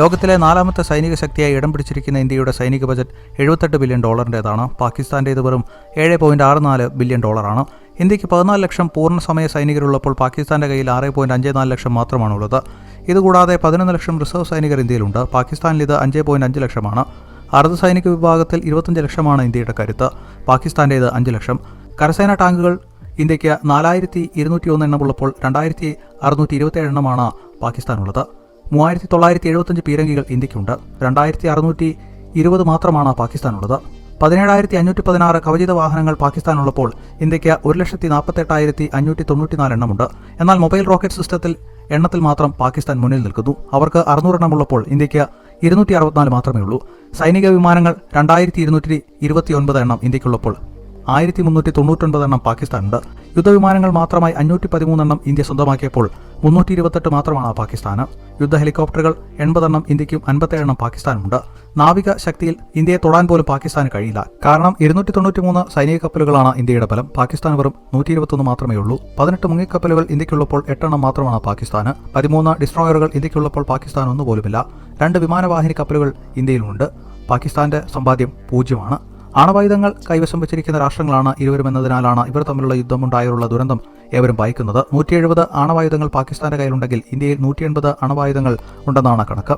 ലോകത്തിലെ നാലാമത്തെ സൈനിക ശക്തിയായി ഇടം പിടിച്ചിരിക്കുന്ന ഇന്ത്യയുടെ സൈനിക ബജറ്റ് എഴുപത്തെട്ട് ബില്യൺ ഡോളറിന്റേതാണ്. പാകിസ്ഥാന്റേത് വെറും ഏഴ് പോയിന്റ് ആറ് നാല് ബില്യൺ ഡോളറാണ്. ഇന്ത്യയ്ക്ക് പതിനാല് ലക്ഷം പൂർണസമയ സൈനികരുള്ളപ്പോൾ പാകിസ്ഥാന്റെ കയ്യിൽ ആറ് പോയിന്റ് അഞ്ച് നാല് ലക്ഷം മാത്രമാണുള്ളത്. ഇതുകൂടാതെ പതിനൊന്ന് ലക്ഷം റിസർവ് സൈനികർ ഇന്ത്യയിലുണ്ട്. പാകിസ്ഥാനിൽ ഇത് അഞ്ച് പോയിന്റ് അഞ്ച് ലക്ഷമാണ്. അർദ്ധ സൈനിക വിഭാഗത്തിൽ ഇരുപത്തഞ്ച് ലക്ഷമാണ് ഇന്ത്യയുടെ കരുത്ത്. പാകിസ്ഥാന്റേത് അഞ്ച് ലക്ഷം. കരസേന ടാങ്കുകൾ ഇന്ത്യയ്ക്ക് നാലായിരത്തി ഇരുന്നൂറ്റി ഒന്ന് എണ്ണമുള്ളപ്പോൾ രണ്ടായിരത്തി അറുന്നൂറ്റി ഇരുപത്തി എണ്ണമാണ് പാകിസ്ഥാനുള്ളത്. മൂവായിരത്തി തൊള്ളായിരത്തി എഴുപത്തഞ്ച് പീരങ്കികൾ ഇന്ത്യക്കുണ്ട്. രണ്ടായിരത്തി അറുന്നൂറ്റി ഇരുപത് മാത്രമാണ് പാകിസ്ഥാനുള്ളത്. പതിനേഴായിരത്തി അഞ്ഞൂറ്റി പതിനാറ് കവചിത വാഹനങ്ങൾ പാകിസ്ഥാനുള്ളപ്പോൾ ഇന്ത്യയ്ക്ക് ഒരു ലക്ഷത്തി നാൽപ്പത്തെട്ടായിരത്തി അഞ്ഞൂറ്റി തൊണ്ണൂറ്റിനാല് എണ്ണമുണ്ട്. എന്നാൽ മൊബൈൽ റോക്കറ്റ് സിസ്റ്റത്തിൽ എണ്ണത്തിൽ മാത്രം പാകിസ്ഥാൻ മുന്നിൽ നിൽക്കുന്നു. അവർക്ക് അറുന്നൂറ് എണ്ണമുള്ളപ്പോൾ ഇന്ത്യയ്ക്ക് ഇരുന്നൂറ്റി അറുപത്തിനാല് മാത്രമേ ഉള്ളൂ. സൈനിക വിമാനങ്ങൾ രണ്ടായിരത്തി ഇരുന്നൂറ്റി ഇരുപത്തി ഒൻപത് എണ്ണം ഇന്ത്യക്കുള്ളപ്പോൾ ആയിരത്തി മുന്നൂറ്റി തൊണ്ണൂറ്റൊൻപത് എണ്ണം പാകിസ്ഥാനുണ്ട്. യുദ്ധവിമാനങ്ങൾ മാത്രമായി അഞ്ഞൂറ്റി പതിമൂന്നെണ്ണം ഇന്ത്യ സ്വന്തമാക്കിയപ്പോൾ മുന്നൂറ്റി ഇരുപത്തെട്ട് മാത്രമാണ് പാകിസ്ഥാന്. യുദ്ധ ഹെലികോപ്റ്ററുകൾ എൺപതെണ്ണം ഇന്ത്യക്കും അൻപത്തേഴെണ്ണം പാകിസ്ഥാനുമുണ്ട്. നാവിക ശക്തിയിൽ ഇന്ത്യയെ തൊടാൻ പോലും പാകിസ്ഥാന് കഴിയില്ല. കാരണം ഇരുന്നൂറ്റി തൊണ്ണൂറ്റി മൂന്ന് സൈനിക കപ്പലുകളാണ് ഇന്ത്യയുടെ ബലം. പാകിസ്ഥാൻ വെറും നൂറ്റി ഇരുപത്തൊന്ന് മാത്രമേ ഉള്ളൂ. പതിനെട്ട് മുങ്ങിക്കപ്പലുകൾ ഇന്ത്യക്കുള്ളപ്പോൾ എട്ടെണ്ണം മാത്രമാണ് പാകിസ്ഥാന്. പതിമൂന്ന് ഡിസ്ട്രോയറുകൾ ഇന്ത്യക്കുള്ളപ്പോൾ പാകിസ്ഥാൻ ഒന്നുപോലുമില്ല രണ്ട് വിമാനവാഹിനി കപ്പലുകൾ ഇന്ത്യയിലുണ്ട് പാകിസ്ഥാന്റെ സമ്പാദ്യം പൂജ്യമാണ്. ആണവായുധങ്ങൾ കൈവശം വച്ചിരിക്കുന്ന രാഷ്ട്രങ്ങളാണ് ഇരുവരും എന്നതിനാലാണ് ഇവർ തമ്മിലുള്ള യുദ്ധമുണ്ടായുള്ള ദുരന്തം ഏവരും വായിക്കുന്നത് നൂറ്റി എഴുപത് ആണവായുധങ്ങൾ പാകിസ്ഥാന്റെ കയ്യിലുണ്ടെങ്കിൽ ഇന്ത്യയിൽ നൂറ്റി എൺപത് അണവായുധങ്ങൾ ഉണ്ടെന്നാണ് കണക്ക്.